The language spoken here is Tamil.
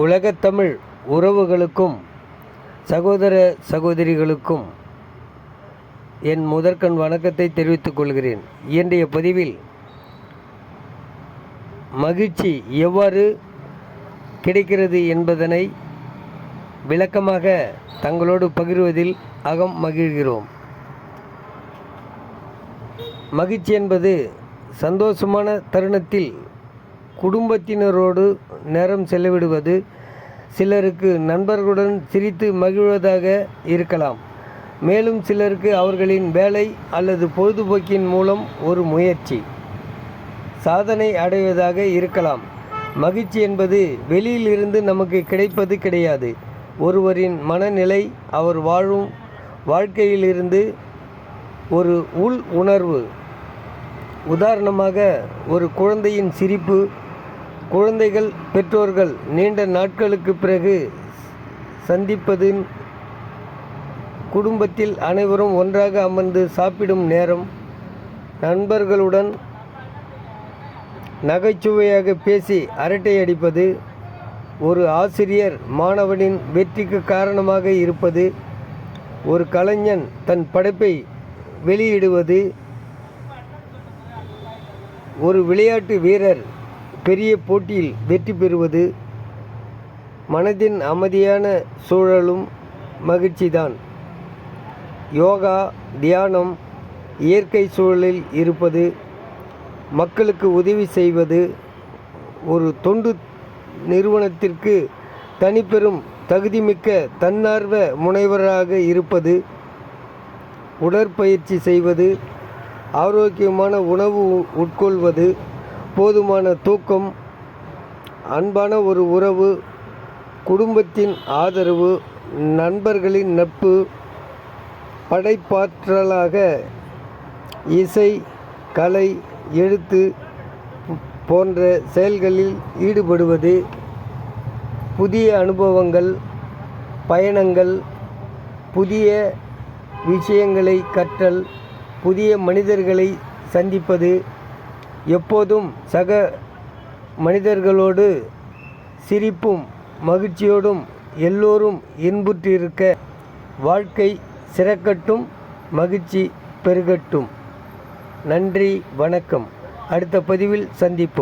உலகத்தமிழ் உறவுகளுக்கும் சகோதர சகோதரிகளுக்கும் என் முதற்கண் வணக்கத்தை தெரிவித்துக் கொள்கிறேன். இன்றைய பதிவில் மகிழ்ச்சி எவ்வாறு கிடைக்கிறது என்பதனை விளக்கமாக தங்களோடு பகிர்வதில் அகம் மகிழ்கிறோம். மகிழ்ச்சி என்பது சந்தோஷமான தருணத்தில் குடும்பத்தினரோடு நேரம் செலவிடுவது சிலருக்கு நண்பர்களுடன் சிரித்து மகிழ்வதாக இருக்கலாம். மேலும் சிலருக்கு அவர்களின் வேலை அல்லது பொழுதுபோக்கின் மூலம் ஒரு முயற்சி சாதனை அடைவதாக இருக்கலாம். மகிழ்ச்சி என்பது வெளியிலிருந்து நமக்கு கிடைப்பது கிடையாது. ஒருவரின் மனநிலை அவர் வாழும் வாழ்க்கையிலிருந்து ஒரு உள் உணர்வு உதாரணமாக ஒரு குழந்தையின் சிரிப்பு குழந்தைகள் பெற்றோர்கள் நீண்ட நாட்களுக்கு பிறகு சந்திப்பதின் குடும்பத்தில் அனைவரும் ஒன்றாக அமர்ந்து சாப்பிடும் நேரம் நண்பர்களுடன் நகைச்சுவையாக பேசி அரட்டை அடிப்பது ஒரு ஆசிரியர் மாணவனின் வெற்றிக்கு காரணமாக இருப்பது ஒரு கலைஞன் தன் படைப்பை வெளியிடுவது ஒரு விளையாட்டு வீரர் பெரிய போட்டியில் வெற்றி பெறுவது மனதின் அமைதியான சூழலும் மகிழ்ச்சிதான். யோகா தியானம் இயற்கை சூழலில் இருப்பது மக்களுக்கு உதவி செய்வது ஒரு தொண்டு நிறுவனத்திற்கு தனிப்பெரும் தகுதிமிக்க தன்னார்வ முனைவராக இருப்பது உடற்பயிற்சி செய்வது ஆரோக்கியமான உணவு உட்கொள்வது போதுமான தூக்கம் அன்பான ஒரு உறவு குடும்பத்தின் ஆதரவு நண்பர்களின் நட்பு படைப்பாற்றலாக இசை கலை எழுத்து போன்ற செயல்களில் ஈடுபடுவது புதிய அனுபவங்கள் பயணங்கள் புதிய விஷயங்களை கற்றல் புதிய மனிதர்களை சந்திப்பது எப்போதும் சக மனிதர்களோடு சிரிப்பும் மகிழ்ச்சியோடும் எல்லோரும் இன்புற்றிருக்க வாழ்க்கை சிறக்கட்டும் மகிழ்ச்சி பெருகட்டும். நன்றி வணக்கம். அடுத்த பதிவில் சந்திப்போம்.